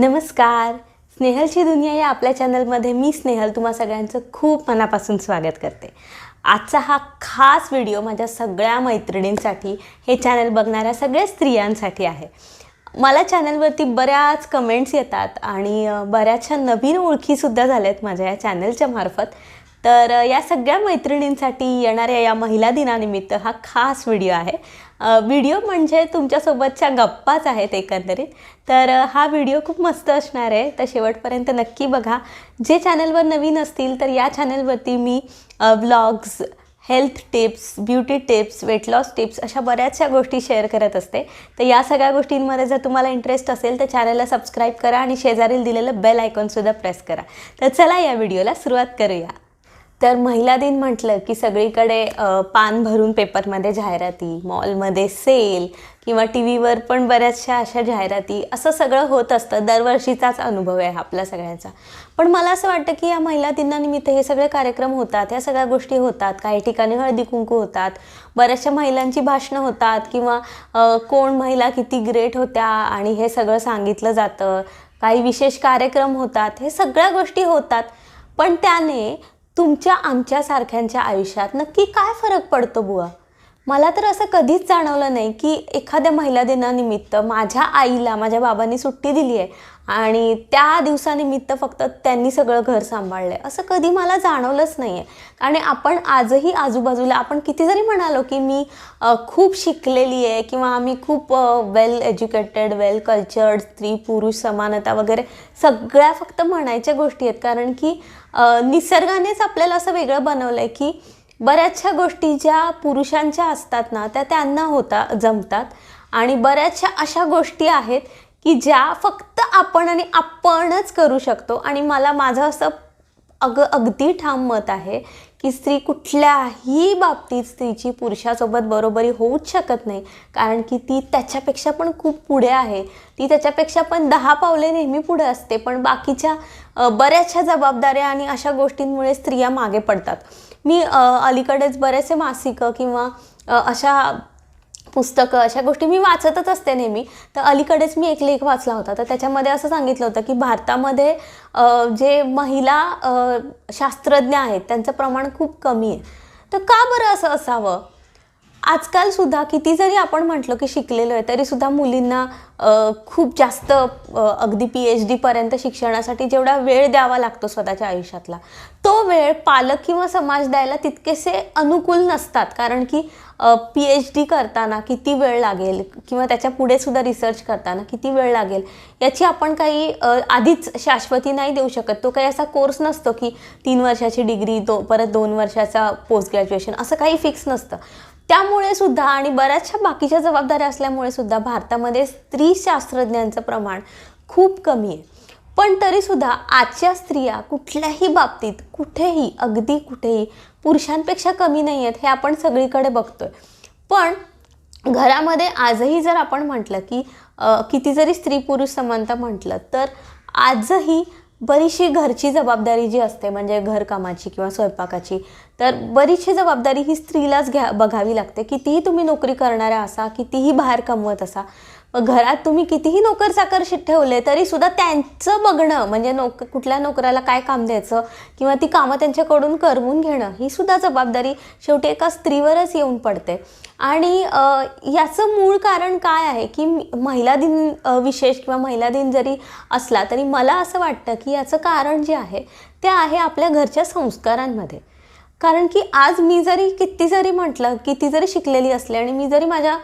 नमस्कार. स्नेहलची दुनिया या आपल्या चॅनलमध्ये मी स्नेहल तुम्हा सगळ्यांचं खूप मनापासून स्वागत करते. आजचा हा खास व्हिडिओ माझ्या सगळ्या मैत्रिणींसाठी हे चॅनल बघणाऱ्या सगळ्या स्त्रियांसाठी आहे. मला चॅनलवरती बऱ्याच कमेंट्स येतात आणि बऱ्याचशा नवीन ओळखीसुद्धा आहेत माझ्या या चॅनलच्या मार्फत. तर या सगळ्या मैत्रिणींसाठी येणाऱ्या या महिला दिनानिमित्त हा खास व्हिडिओ आहे. व्हिडिओ म्हणजे तुमच्यासोबतच्या गप्पाच आहेत एकंदरीत. तर हा व्हिडिओ खूप मस्त असणार आहे. तर शेवटपर्यंत नक्की बघा. जे चॅनलवर नवीन असतील तर या चॅनलवरती मी vlogs health tips beauty tips weight loss tips अशा बऱ्याचशा गोष्टी शेअर करत असते. तर या सगळ्या गोष्टींमध्ये जर तुम्हाला इंटरेस्ट असेल तर चॅनलला सबस्क्राईब करा आणि शेजारील दिलेलं बेल आयकॉनसुद्धा प्रेस करा. तर चला या व्हिडिओला सुरुवात करूया. तर महिला दिन म्हटलं की सगळीकडे पान भरून पेपरमध्ये जाहिराती मॉलमध्ये सेल किंवा टी व्हीवर पण बऱ्याचशा अशा जाहिराती असं सगळं होत असतं. दरवर्षीचाच अनुभव आहे आपला सगळ्यांचा. पण मला असं वाटतं की या महिला दिनानिमित्त हे सगळे कार्यक्रम होतात ह्या सगळ्या गोष्टी होतात. काही ठिकाणी हळदी कुंकू होतात बऱ्याचशा महिलांची भाषणं होतात किंवा कोण महिला किती ग्रेट होत्या आणि हे सगळं सांगितलं जातं. काही विशेष कार्यक्रम होतात हे सगळ्या गोष्टी होतात. पण त्याने तुमच्या आमच्यासारख्यांच्या आयुष्यात नक्की काय फरक पडतो बुवा? मला तर असं कधीच जाणवलं नाही की एखाद्या महिला दिनानिमित्त माझ्या आईला माझ्या बाबांनी सुट्टी दिली आहे आणि त्या दिवसानिमित्त फक्त त्यांनी सगळं घर सांभाळलं आहे असं कधी मला जाणवलंच नाही आहे आणि आपण आजही आजूबाजूला आपण किती जरी म्हणालो की मी खूप शिकलेली आहे किंवा आम्ही खूप वेल एज्युकेटेड वेल कल्चर्ड स्त्री पुरुष समानता वगैरे सगळ्या फक्त म्हणायच्या गोष्टी आहेत. कारण की निसर्गानेच आपल्याला असं वेगळं बनवलं आहे की बऱ्याचशा गोष्टी ज्या पुरुषांच्या असतात ना त्या त्यांना होता जमतात. आणि बऱ्याचशा अशा गोष्टी आहेत की ज्या फक्त आपण आणि आपणच करू शकतो. आणि मला माझं असं अग अगदी ठाम मत आहे की स्त्री कुठल्याही बाबतीत स्त्रीची पुरुषासोबत बरोबरी होऊच शकत नाही. कारण की ती त्याच्यापेक्षा पण खूप पुढे आहे. ती त्याच्यापेक्षा पण दहा पावले नेहमी पुढे असते. पण बाकीच्या बऱ्याचशा जबाबदाऱ्या आणि अशा गोष्टींमुळे स्त्रिया मागे पडतात. मी अलीकडेच बरेचसे मासिकं किंवा अशा पुस्तकं अशा गोष्टी मी वाचतच असते नेहमी. तर अलीकडेच मी एक लेख वाचला होता. तर त्याच्यामध्ये असं सांगितलं होतं की भारतामध्ये जे महिला शास्त्रज्ञ आहेत त्यांचं प्रमाण खूप कमी आहे. तर का बरं असं असावं? आजकाल सुद्धा किती जरी आपण म्हटलं की शिकलेलो आहे तरी सुद्धा मुलींना खूप जास्त अगदी पी एच डीपर्यंत शिक्षणासाठी जेवढा वेळ द्यावा लागतो स्वतःच्या आयुष्यातला तो वेळ पालक किंवा समाज द्यायला तितकेसे अनुकूल नसतात. कारण की पी एच डी करताना किती वेळ लागेल किंवा त्याच्या पुढे सुद्धा रिसर्च करताना किती वेळ लागेल याची आपण काही आधीच शाश्वती नाही देऊ शकत. तो काही असा कोर्स नसतो की तीन वर्षाची डिग्री दो परत दोन वर्षाचा पोस्ट ग्रॅज्युएशन असं काही फिक्स नसतं. त्यामुळे सुद्धा आणि बऱ्याचशा बाकीच्या जबाबदाऱ्या असल्यामुळे सुद्धा भारतामध्ये स्त्री शास्त्रज्ञांचं प्रमाण खूप कमी आहे. पण तरीसुद्धा आजच्या स्त्रिया कुठल्याही बाबतीत कुठेही अगदी कुठेही पुरुषांपेक्षा कमी नाही आहेत हे आपण सगळीकडे बघतोय. पण घरामध्ये आजही जर आपण म्हटलं की किती जरी स्त्री पुरुष समानता म्हटलं तर आजही बरीचशी घरची जबाबदारी जी असते म्हणजे घरकामाची किंवा स्वयंपाकाची तर बरीचशी जबाबदारी ही स्त्रीलाच घ्या बघावी लागते. कितीही तुम्ही नोकरी करणाऱ्या असा कितीही बाहेर कमवत असा घरात तुम्ही कितीही नोकर साकरशीत ठेवले तरी सुद्धा त्यांचं बघणं म्हणजे नोक कुठल्या नोकराला काय काम द्यायचं किंवा ती कामं त्यांच्याकडून करवून घेणं ही सुद्धा जबाबदारी शेवटी एका स्त्रीवरच येऊन पडते. आणि याचं मूळ कारण काय आहे की महिला दिन विशेष किंवा महिला दिन जरी असला तरी मला असं वाटतं की याचं कारण जे आहे ते आहे आपल्या घरच्या संस्कारांमध्ये. कारण की आज मी जरी किती जरी म्हटलं किती जरी शिकलेली असले आणि मी जरी माझ्या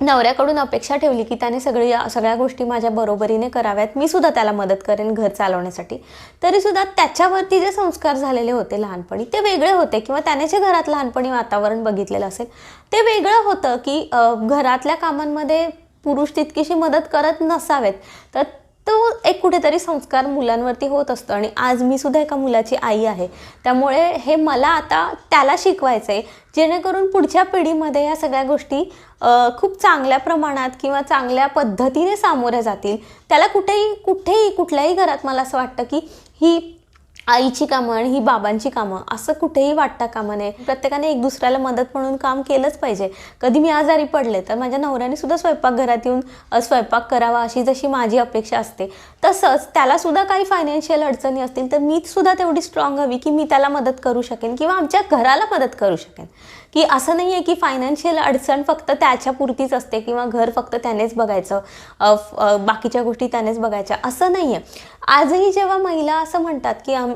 नवऱ्याकडून अपेक्षा ठेवली की त्याने सगळी सगळ्या गोष्टी माझ्या बरोबरीने कराव्यात. मी सुद्धा त्याला मदत करेन घर चालवण्यासाठी. तरीसुद्धा त्याच्यावरती जे संस्कार झालेले होते लहानपणी ते वेगळे होते किंवा त्याने जे घरात लहानपणी वातावरण बघितलेलं असेल ते वेगळं होतं की घरातल्या कामांमध्ये पुरुष तितकीशी मदत करत नसावेत. तर तो एक कुठेतरी संस्कार मुलांवरती होत असतो आणि आज मी सुद्धा एका मुलाची आई आहे. त्यामुळे हे मला आता त्याला शिकवायचं आहे जेणेकरून पुढच्या पिढीमध्ये या सगळ्या गोष्टी खूप चांगल्या प्रमाणात किंवा चांगल्या पद्धतीने सामोऱ्या जातील. त्याला कुठेही कुठेही कुठल्याही घरात मला असं वाटतं की ही आईची कामं आणि ही बाबांची कामं असं कुठेही वाटता कामं नये. प्रत्येकाने एक दुसऱ्याला मदत म्हणून काम केलंच पाहिजे. कधी मी आजारी पडले तर माझ्या नवऱ्याने सुद्धा स्वयंपाकघरात येऊन स्वयंपाक करावा अशी जशी माझी अपेक्षा असते. तसंच त्याला सुद्धा काही फायनान्शियल अडचणी असतील तर मी सुद्धा तेवढी स्ट्रॉंग हवी की मी त्याला मदत करू शकेन किंवा आमच्या घराला मदत करू शकेन. की असं नाही आहे की फायनान्शियल अडचण फक्त त्याच्यापुरतीच असते किंवा घर फक्त त्यानेच बघायचं बाकीच्या गोष्टी त्यानेच बघायच्या असं नाही आहे आजही जेव्हा महिला असं म्हणतात की आम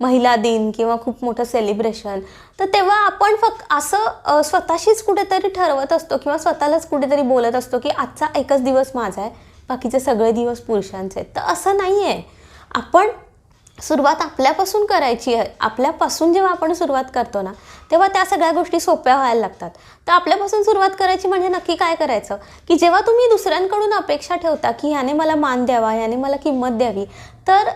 महिला दिन किंवा खूप मोठं सेलिब्रेशन तर तेव्हा आपण फक्त असं स्वतःशीच कुठेतरी ठरवत असतो किंवा स्वतःलाच कुठेतरी बोलत असतो की आजचा एकच दिवस माझा आहे बाकीचे सगळे दिवस पुरुषांचे आहेत. तर असं नाही आहे आपण सुरुवात आपल्यापासून करायची आहे. आपल्यापासून जेव्हा आपण सुरुवात करतो ना तेव्हा त्या सगळ्या गोष्टी सोप्या व्हायला लागतात. तर आपल्यापासून सुरुवात करायची म्हणजे नक्की काय करायचं? की जेव्हा तुम्ही दुसऱ्यांकडून अपेक्षा ठेवता की ह्याने मला मान द्यावा ह्याने मला किंमत द्यावी तर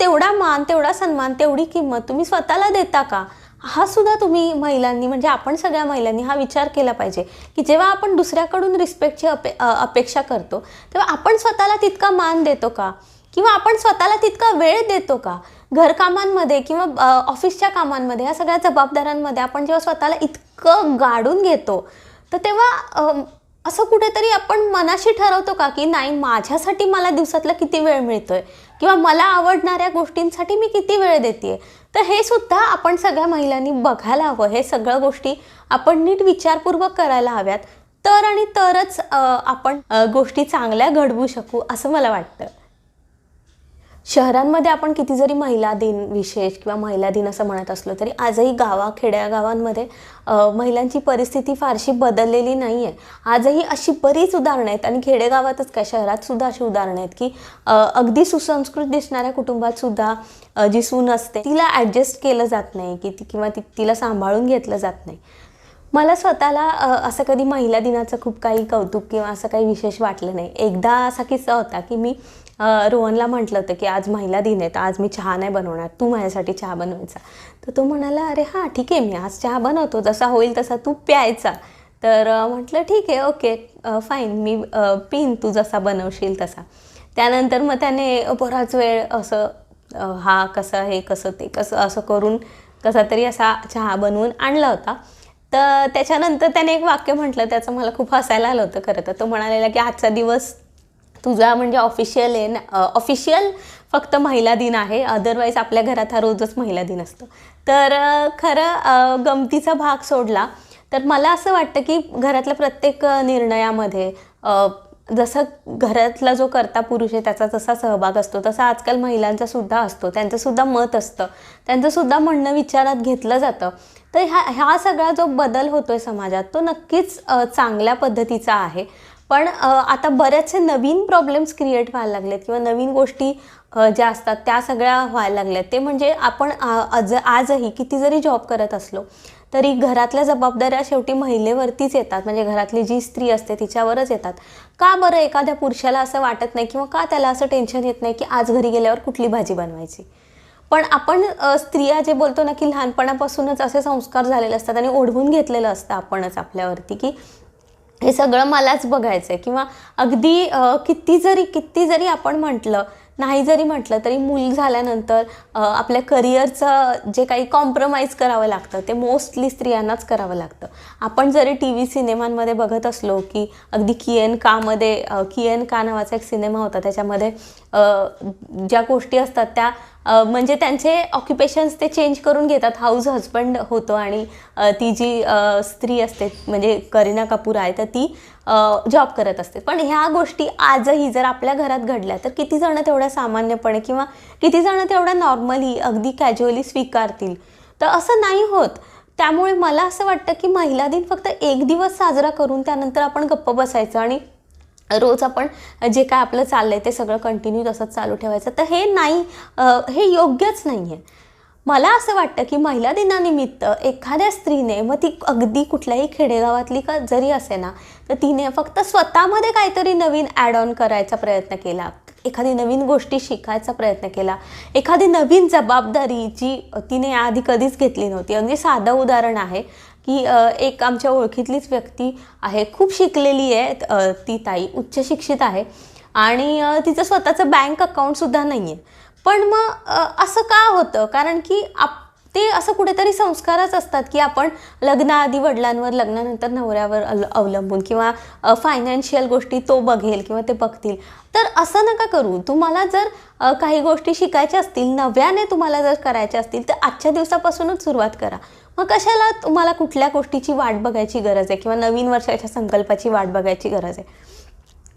तेवढा मान तेवढा सन्मान तेवढी किंमत तुम्ही स्वतःला देता का? हा सुद्धा तुम्ही महिलांनी म्हणजे आपण सगळ्या महिलांनी हा विचार केला पाहिजे. की जेव्हा आपण दुसऱ्याकडून रिस्पेक्टची अपे अपेक्षा करतो तेव्हा आपण स्वतःला तितका मान देतो का? किंवा आपण स्वतःला तितका वेळ देतो का? घरकामांमध्ये किंवा ऑफिसच्या कामांमध्ये या सगळ्या जबाबदाऱ्यांमध्ये आपण जेव्हा स्वतःला इतकं गाडून घेतो तर तेव्हा असं कुठेतरी आपण मनाशी ठरवतो का की नाही माझ्यासाठी मला दिवसातला किती वेळ मिळतोय? किंवा मला आवडणाऱ्या गोष्टींसाठी मी किती वेळ देते तर हे सुद्धा आपण सगळ्या महिलांनी बघायला हवं. हे सगळ्या गोष्टी आपण नीट विचारपूर्वक करायला हव्यात. तर आणि तरच आपण गोष्टी चांगल्या घडवू शकू असं मला वाटतं. शहरांमध्ये आपण किती जरी महिला दिन विशेष किंवा महिला दिन असं म्हणत असलो तरी आजही गावा खेड्यागावांमध्ये महिलांची परिस्थिती फारशी बदललेली नाही आहे आजही अशी बरीच उदाहरणं आहेत आणि खेडेगावातच काय शहरात सुद्धा अशी उदाहरणं आहेत की अगदी सुसंस्कृत दिसणाऱ्या कुटुंबात सुद्धा जी सून असते तिला ॲडजस्ट केलं जात नाही की ती किंवा ती तिला सांभाळून घेतलं जात नाही. मला स्वतःला असं कधी महिला दिनाचं खूप काही कौतुक किंवा असं काही विशेष वाटलं नाही. एकदा असा किस्सा होता की मी रोहनला म्हटलं होतं की आज महिला दिन आहे तर आज मी चहा नाही बनवणार तू माझ्यासाठी चहा बनवायचा. तर तो म्हणाला अरे हां ठीक आहे मी आज चहा बनवतो जसा होईल तसा तू प्यायचा. तर म्हटलं ठीक आहे ओके फाईन मी पिन तू जसा बनवशील तसा. त्यानंतर मग त्याने बराच वेळ असं हा कसं हे कसं ते कसं असं करून कसा तरी असा चहा बनवून आणला होता. तर त्याच्यानंतर त्याने एक वाक्य म्हटलं त्याचं मला खूप हसायला आलं होतं खरं तर. तो म्हणालेला की आजचा दिवस तुझा म्हणजे ऑफिशियल आहे ऑफिशियल फक्त महिला दिन आहे अदरवाईज आपल्या घरात हा रोजच महिला दिन असतो. तर खरं गमतीचा भाग सोडला तर मला असं वाटतं की घरातल्या प्रत्येक निर्णयामध्ये जसं घरातला जो करता पुरुष आहे त्याचा जसा सहभाग असतो तसा आजकाल महिलांचा सुद्धा असतो. त्यांचं सुद्धा मत असतं. त्यांचं सुद्धा म्हणणं विचारात घेतलं जातं. तर ह्या ह्या सगळा जो बदल होतोय समाजात तो नक्कीच चांगल्या पद्धतीचा आहे. पण आता बरेचसे नवीन प्रॉब्लेम्स क्रिएट व्हायला लागलेत किंवा नवीन गोष्टी ज्या असतात त्या सगळ्या व्हायला लागल्यात. ते म्हणजे आपण आज आजही किती जरी जॉब करत असलो तरी घरातल्या जबाबदाऱ्या शेवटी महिलेवरतीच येतात. म्हणजे घरातली जी स्त्री असते तिच्यावरच येतात. का बरं एखाद्या पुरुषाला असं वाटत नाही किंवा का त्याला असं टेन्शन येत नाही की आज घरी गेल्यावर कुठली भाजी बनवायची? पण आपण स्त्रिया जे बोलतो ना की लहानपणापासूनच असे संस्कार झालेले असतात आणि ओढवून घेतलेलं असतं आपणच आपल्यावरती की हे सगळं मलाच बघायचं आहे किंवा अगदी किती जरी किती जरी आपण म्हटलं नाही जरी म्हटलं तरी मूल झाल्यानंतर आपल्या करिअरचं जे काही कॉम्प्रोमाइज करावं लागतं ते मोस्टली स्त्रियांनाच करावं लागतं. आपण जरी टी व्ही सिनेमांमध्ये बघत असलो की अगदी किएन कामध्ये किएन का नावाचा एक सिनेमा होता त्याच्यामध्ये ज्या गोष्टी असतात त्या म्हणजे त्यांचे ऑक्युपेशन्स ते चेंज करून घेतात. हाऊस हजबंड होतो आणि ती जी स्त्री असते म्हणजे करीना कपूर आहे तर ती जॉब करत असते. पण ह्या गोष्टी आजही जर आपल्या घरात घडल्या तर किती जण तेवढ्या सामान्यपणे किंवा किती जण तेवढ्या नॉर्मली अगदी कॅज्युअली स्वीकारतील? तर असं नाही होत. त्यामुळे मला असं वाटतं की महिला दिन फक्त एक दिवस साजरा करून त्यानंतर आपण गप्प बसायचं आणि रोज आपण जे काय आपलं चाललंय ते सगळं कंटिन्यू तसंच चालू ठेवायचं. तर हे नाही हे योग्यच नाही आहे मला असं वाटतं की महिला दिनानिमित्त एखाद्या स्त्रीने मग ती अगदी कुठल्याही खेडेगावातली का जरी असे ना तर तिने फक्त स्वतःमध्ये काहीतरी नवीन ॲड ऑन करायचा प्रयत्न केला. एखादी नवीन गोष्टी शिकायचा प्रयत्न केला. एखादी नवीन जबाबदारी जी तिने आधी कधीच घेतली नव्हती. अगदी साधं उदाहरण आहे की एक आमच्या ओळखीतलीच व्यक्ती आहे खूप शिकलेली आहे ती ताई उच्च शिक्षित आहे आणि तिचं स्वतःचं बँक अकाउंटसुद्धा नाही आहे पण मग असं का होतं? कारण की आप ते असं कुठेतरी संस्कारच असतात की आपण लग्नाआधी वडिलांवर लग्नानंतर नवऱ्यावर अवलंबून किंवा फायनान्शियल गोष्टी तो बघेल किंवा ते बघतील. तर असं नका करू. तुम्हाला जर काही गोष्टी शिकायच्या असतील नव्याने तुम्हाला जर करायच्या असतील तर आजच्या दिवसापासूनच सुरुवात करा. मग कशाला तुम्हाला कुठल्या गोष्टीची वाट बघायची गरज आहे? किंवा नवीन वर्षाच्या संकल्पाची वाट बघायची गरज आहे?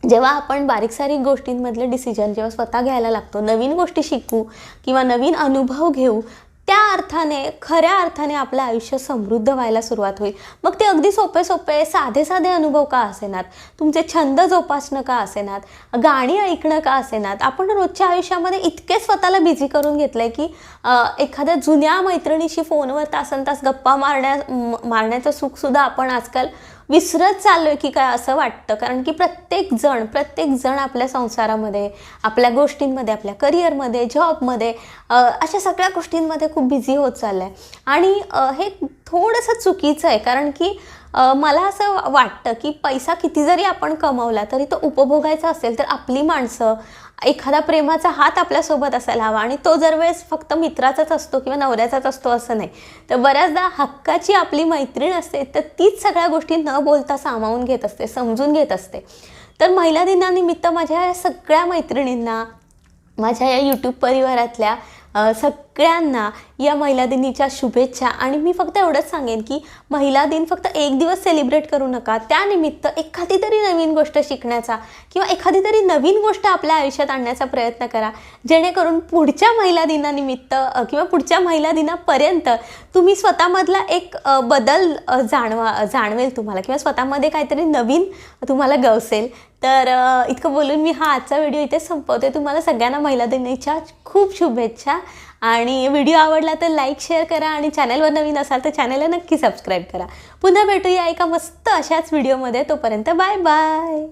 जेव्हा आपण बारीक सारीक गोष्टींमधले डिसिजन जेव्हा स्वतः घ्यायला लागतो नवीन गोष्टी शिकू किंवा नवीन अनुभव घेऊ त्या अर्थाने खऱ्या अर्थाने आपलं आयुष्य समृद्ध व्हायला सुरुवात होईल. मग ते अगदी सोपे सोपे साधे साधे अनुभव का असेनात? तुमचे छंद जोपासणं का असेनात? गाणी ऐकणं का असेनात? आपण रोजच्या आयुष्यामध्ये इतके स्वतःला बिझी करून घेतलं आहे की एखाद्या जुन्या मैत्रिणीशी फोनवर तासन तास गप्पा मारण्या मारण्याचं सुखसुद्धा आपण आजकाल विसरत चाललोय की काय असं वाटतं? कारण की प्रत्येक जण प्रत्येक जण आपल्या संसारामध्ये आपल्या गोष्टींमध्ये आपल्या करिअरमध्ये जॉबमध्ये अशा सगळ्या गोष्टींमध्ये खूप बिझी होत चाललं आहे आणि हे थोडंसं चुकीचं आहे. कारण की मला असं वाटतं की पैसा किती जरी आपण कमवला तरी तो उपभोगायचा असेल तर आपली माणसं एखादा प्रेमाचा हात आपल्यासोबत असायला हवा आणि तो जर वेळेस फक्त मित्राचाच असतो किंवा नवऱ्याचाच असतो असं नाही तर बऱ्याचदा हक्काची आपली मैत्रीण असते तर तीच सगळ्या गोष्टी न बोलता सामावून घेत असते समजून घेत असते. तर महिला दिनानिमित्त माझ्या सगळ्या मैत्रिणींना माझ्या या यूट्यूब परिवारातल्या सग सगळ्यांना या महिला दिनीच्या शुभेच्छा. आणि मी फक्त एवढंच सांगेन की महिला दिन फक्त एक दिवस सेलिब्रेट करू नका. त्यानिमित्त एखादी तरी नवीन गोष्ट शिकण्याचा किंवा एखादी तरी नवीन गोष्ट आपल्या आयुष्यात आणण्याचा प्रयत्न करा. जेणेकरून पुढच्या महिला दिनानिमित्त किंवा पुढच्या महिला दिनापर्यंत तुम्ही स्वतःमधला एक बदल जाणवा जाणवेल तुम्हाला किंवा स्वतःमध्ये काहीतरी नवीन तुम्हाला गवसेल. तर इतकं बोलून मी हा आजचा व्हिडिओ इथे संपवते. तुम्हाला सगळ्यांना महिला दिनाच्या खूप शुभेच्छा. आणि व्हिडिओ आवडला तर लाईक शेअर करा आणि चॅनलवर नवीन असाल तर चॅनलला नक्की सबस्क्राईब करा. पुन्हा भेटूया एका मस्त अशाच व्हिडिओमध्ये. तोपर्यंत बाय बाय.